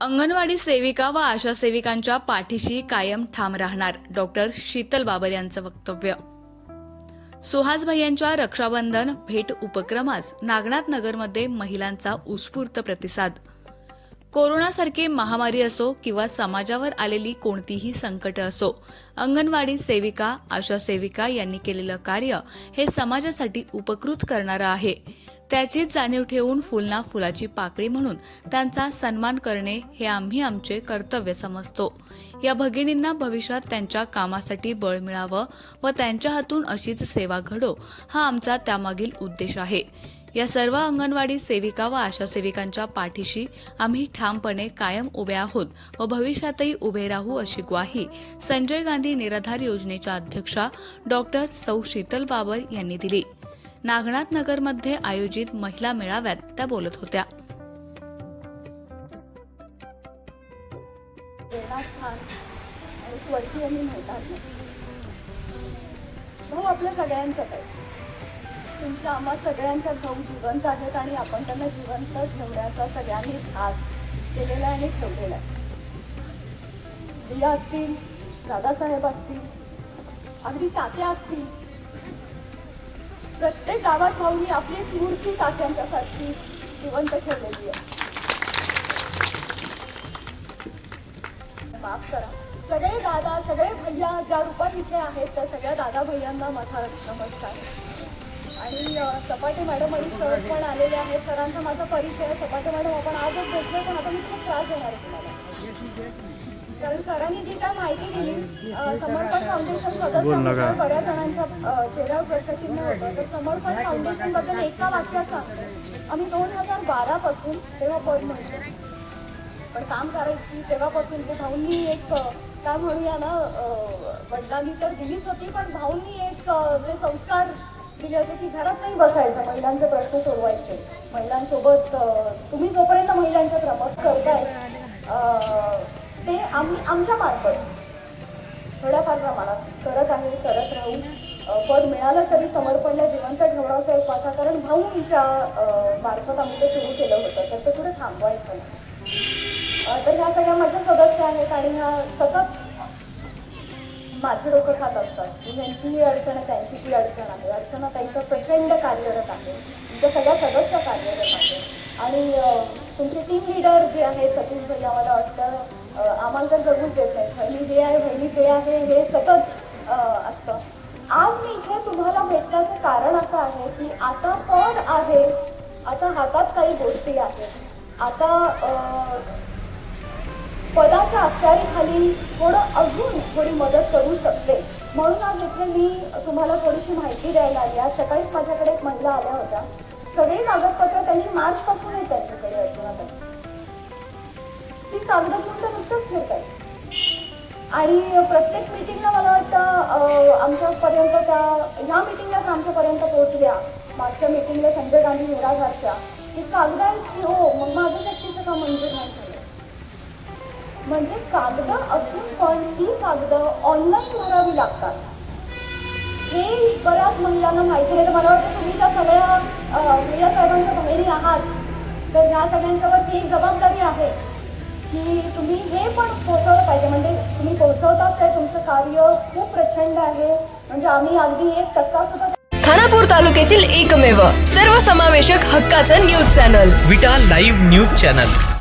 अंगणवाडी सेविका व आशा सेविकांच्या पाठीशी कायम ठाम राहणार डॉक्टर शीतल बाबर यांचं वक्तव्य. सुहास यांच्या रक्षाबंधन भेट उपक्रमास नागनाथ नगरमध्ये महिलांचा उत्स्फूर्त प्रतिसाद. कोरोनासारखी महामारी असो किंवा समाजावर आलेली कोणतीही संकट असो अंगणवाडी सेविका आशा सेविका यांनी केलेलं कार्य हे समाजासाठी उपकृत करणारं आहे. त्याचीच जाणीव ठेवून फुलना फुलाची पाकळी म्हणून त्यांचा सन्मान करणे हे आम्ही आमचे कर्तव्य समजतो. या भगिनींना भविष्यात त्यांच्या कामासाठी बळ मिळावं व त्यांच्या हातून अशीच सेवा घडो हा आमचा त्यामागील उद्देश आहे. या सर्व अंगणवाडी सेविका व आशा सेविकांच्या पाठीशी आम्ही ठामपणे कायम उभे आहोत व भविष्यातही उभे राहू अशी ग्वाही संजय गांधी निराधार योजनेच्या अध्यक्षा डॉक्टर सौ शीतल बाबर यांनी दिली. नागनाथ नगरमध्ये आयोजित महिला मेळाव्यात त्या बोलत होत्या. स्वर्गीय मी म्हणतात भाऊ आपल्या सगळ्यांच्यात आहे. तुमच्या आम्हा सगळ्यांच्या भाऊ जिवंत आहेत आणि आपण त्यांना जिवंत ठेवण्याचा सगळ्यांनी आस केलेला आहे आणि ठेवलेला आहे. दिया असतील दादासाहेब असतील अगदी तात्या असतील प्रत्येक गावात भाऊनी आपली मूर्ती तात्यांच्यासाठी जिवंत ठेवलेली आहे. माफ करा. सगळे दादा सगळे भैया ज्या रूपात इथे आहेत त्या सगळ्या दादा भैयांना माझा नमस्कार. आणि सपाटे मॅडम आणि सर पण आलेले आहेत. सरांचा माझा परिचय सपाटे मॅडम आपण आजच भेटलो पण आता मी खूप त्रास देणार आहे तुम्हाला. कारण सरांनी जी काय माहिती दिली समर्पण फाउंडेशन बऱ्याच जणांच्या चेहऱ्यावर प्रश्नचिन्ह होतं. तर समर्पण फाउंडेशनबद्दल एका वाक्याचा आम्ही दोन हजार बारा पासून तेव्हा पॉईंट म्हणतो. पण काम करायची तेव्हापासून ते भाऊंनी एक काय म्हणूया ना वडिलांनी तर दिलीच होती पण भाऊंनी एक जे संस्कार दिले होते की घरात नाही बसायचं महिलांचे प्रश्न सोडवायचे. महिलांसोबत तुम्ही जोपर्यंत महिलांच्या प्रमोट करताय ते आम्ही आमच्या मार्फत. थोड्याफार प्रमाणात करत आहे करत राहू. पद मिळालं तरी समर्पणला जिवंत ठेवणं असं एक माझा कारण भाऊंच्या मार्फत आम्ही ते सुरू केलं होतं. तर ते थोडं थांबवायचं नाही तर ह्या सगळ्या माझ्या सदस्य आहेत आणि ह्या सतत माझं डोकं खात असतात. की ह्यांची ही अडचण आहे त्यांची ती अडचण आहे. अडचण त्यांचं प्रचंड कार्यरत आहे. तुमच्या सगळ्या सदस्य कार्यरत आहे आणि तुमचे टीम लिडर जे आहेत सतीश भैया मला वाटतं आम्हाला तर जगूच देत नाही बहिणी हे आहे बहिणी ते आहे हे सतत असतं. आज मी इथे तुम्हाला भेटण्याचं कारण असं आहे की आता पण आहे आता हातात काही गोष्टी आहेत. आता पदाच्या अखत्यारीखाली थोडं अजून थोडी मदत करू शकते? म्हणून आज इथे मी तुम्हाला थोडीशी माहिती द्यायला आली. आज सकाळीच माझ्याकडे एक महिला आल्या होत्या. सगळी कागदपत्र त्यांची मार्चपासून आहेत त्यांच्याकडे अर्चनाताई ती कागद नुसतंच फिरत आहे आणि प्रत्येक मिटिंगला मला वाटतं आमच्यापर्यंत त्या ह्या मिटिंगलाच आमच्यापर्यंत पोहोचल्या मागच्या मिटिंगला संजय गांधी निराधारच्या की कागद हो मग माझं शक्तीचं का मंजूर नाही झालं? म्हणजे कागद असून पण ती कागद ऑनलाईन भरावी लागतात. हे बऱ्याच महिलांना माहिती नाही तर मला वाटतं तुम्ही त्या सगळ्या मीडिया साहेबांच्या बहिणी आहात तर ह्या सगळ्यांच्यावरची एक जबाबदारी आहे. की तुम्ही हे पण पोहोचवलं पाहिजे. म्हणजे तुम्ही पोहोचवताच आहे तुमचं कार्य खूप प्रचंड आहे. म्हणजे आम्ही अगदी एक टक्का सुद्धा खानापूर तालुक्यातील एकमेव सर्वसमावेशक हक्काचं news channel. Vita live news channel.